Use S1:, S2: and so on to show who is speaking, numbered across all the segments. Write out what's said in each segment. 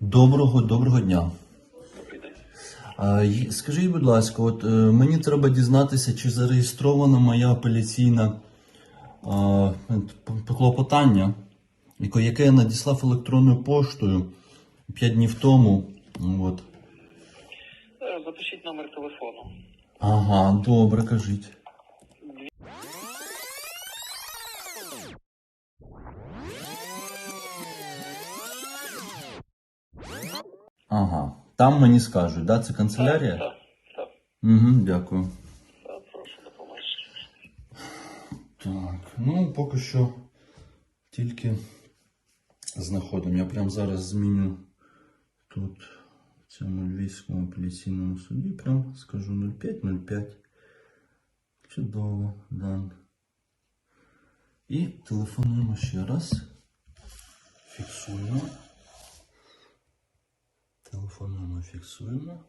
S1: Доброго, доброго дня. Скажіть, будь ласка, от е, мені треба дізнатися, чи зареєстрована моя апеляційна клопотання, яке я надіслав електронною поштою 5 днів тому. От.
S2: Е, Запишіть номер телефону.
S1: Ага, добре, кажіть. Ага, там мені скажуть, да? Це канцелярія?
S2: Так, так.
S1: Угу, дякую.
S2: так. Прошу допоможіть.
S1: Так, ну поки що тільки знаходимо. Я прямо зараз зміню тут в цьому львівському апеляційному суді. Прям скажу 0505. Чудово, дан. І телефонуємо ще раз. Фіксуємо. Телефонуємо, фіксуємо.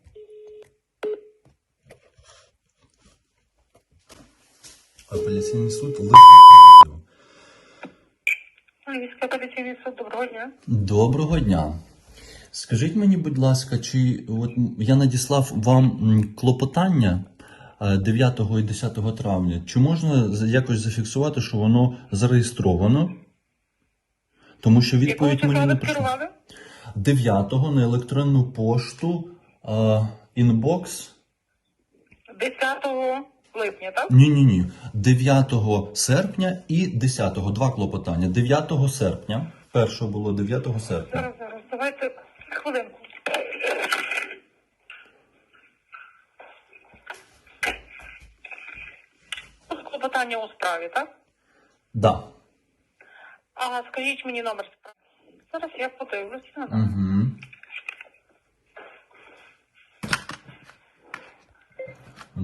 S1: Апеляційний суд лежить на відео.
S3: Львівський апеляційний суд, доброго дня.
S1: Доброго дня. Скажіть мені, будь ласка, чи от я надіслав вам клопотання е, 9 і 10 травня. Чи можна якось зафіксувати, що воно зареєстровано? Тому що відповідь мені не прийшла.
S3: Керували?
S1: 9 на електронну пошту інбокс.
S3: 10 липня, так?
S1: Ні, ні, ні. 9 серпня і 10 два клопотання. 9 серпня. Перше було 9 серпня.
S3: Зараз, зараз, давайте хвилинку. Клопотання у справі, так?
S1: Да.
S3: А скажіть мені номер справи. Зараз я подивлюся.
S1: Угу.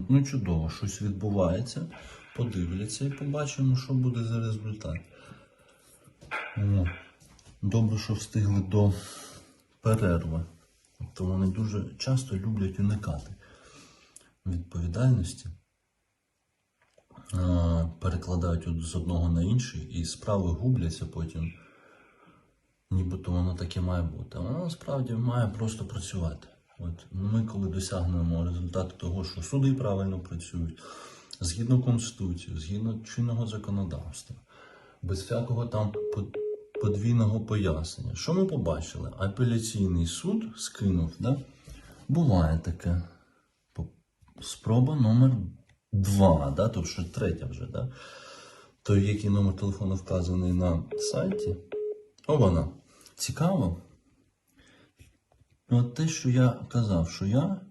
S1: Ну, чудово, щось відбувається. Подивляться і побачимо, що буде за результат. О, добре, що встигли до перерви. Тобто вони дуже часто люблять уникати відповідальності. Перекладають з одного на інший, і справи губляться потім. Нібито воно таке має бути. Воно насправді має просто працювати. От ми, коли досягнемо результату того, що суди правильно працюють, згідно Конституції, згідно чинного законодавства, без всякого там подвійного пояснення. Що ми побачили? Апеляційний суд скинув, да? Буває таке. Спроба номер два, да? тобто що третя вже, да? той, який номер телефону вказаний на сайті. О, вона. Цікаво. От те, що я казав, що я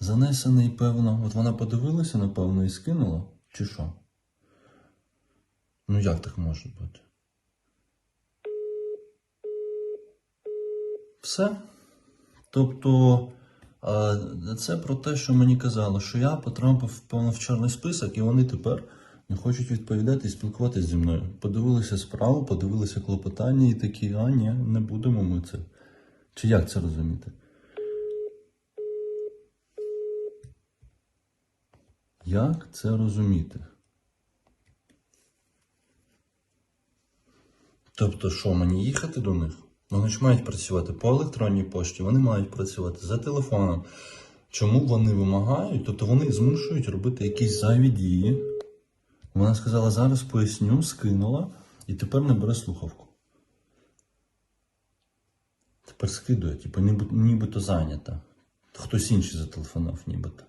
S1: занесений, певно. От вона подивилася, напевно, і скинула, чи що? Ну як так може бути? Все. Тобто, це про те, що мені казали, що я потрапив певно в чорний список, і вони тепер не хочуть відповідати і спілкуватися зі мною. Подивилися справу, подивилися клопотання і такі, а ні, не будемо ми це. Чи як це розуміти? Як це розуміти? Тобто, що мені їхати до них? Вони ж мають працювати по електронній пошті, вони мають працювати за телефоном. Чому вони вимагають? Тобто вони змушують робити якісь зайві дії. Вона сказала, зараз поясню, скинула і тепер не бере слухавку. Тепер скидує, типу, ніби, нібито зайнята. Хтось інший зателефонував, нібито.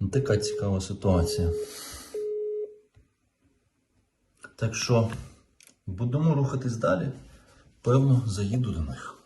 S1: Ну, така цікава ситуація. Так що будемо рухатись далі. Певно, заїду до них.